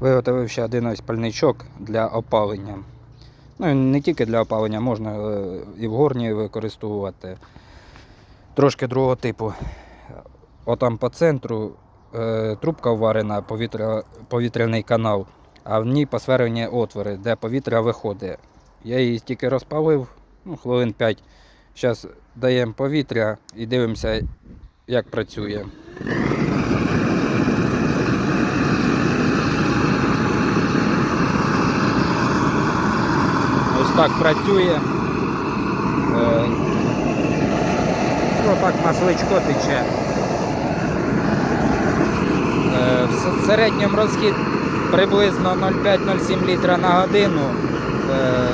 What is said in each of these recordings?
Виготовив ще один ось пальничок для опалення. Ну, не тільки для опалення, можна е, і в горні використовувати. Трошки другого типу. Отам по центру е, трубка вварена, повітря, повітряний канал, а в ній посверені отвори, де повітря виходить. Я її тільки розпалив, ну, хвилин 5. Зараз даємо повітря і дивимося, як працює. Так працює. Е, ну, масличко тече. Е, в середньому розхід приблизно 0,5-0,7 літра на годину. Е,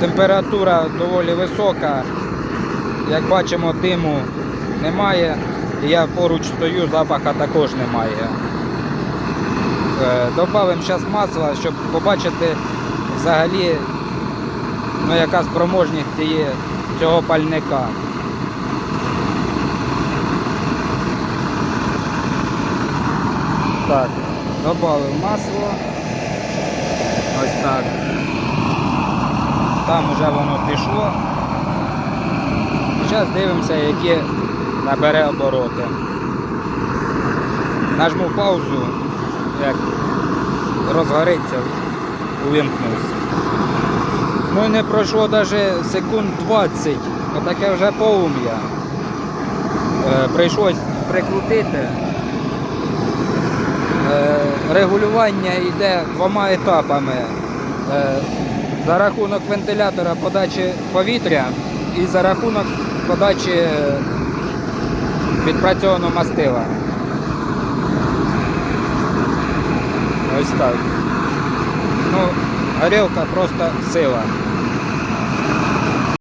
температура доволі висока. Як бачимо, диму немає. Я поруч стою, запаха також немає. Добавимо зараз масла, щоб побачити взагалі ну, яка спроможність є цього пальника. Так, додав масло. Ось так. Там вже воно пішло. Зараз дивимося, які набере обороти. Нажму паузу, як розгориться, увімкнувся. Ну і не пройшло навіть секунд 20, отаке вже полум'я. Е, прийшлось прикрутити. Е, регулювання йде двома етапами. Е, за рахунок вентилятора подачі повітря і за рахунок подачі е, відпрацьованого мастила. Ось так. Ну, горілка просто сила.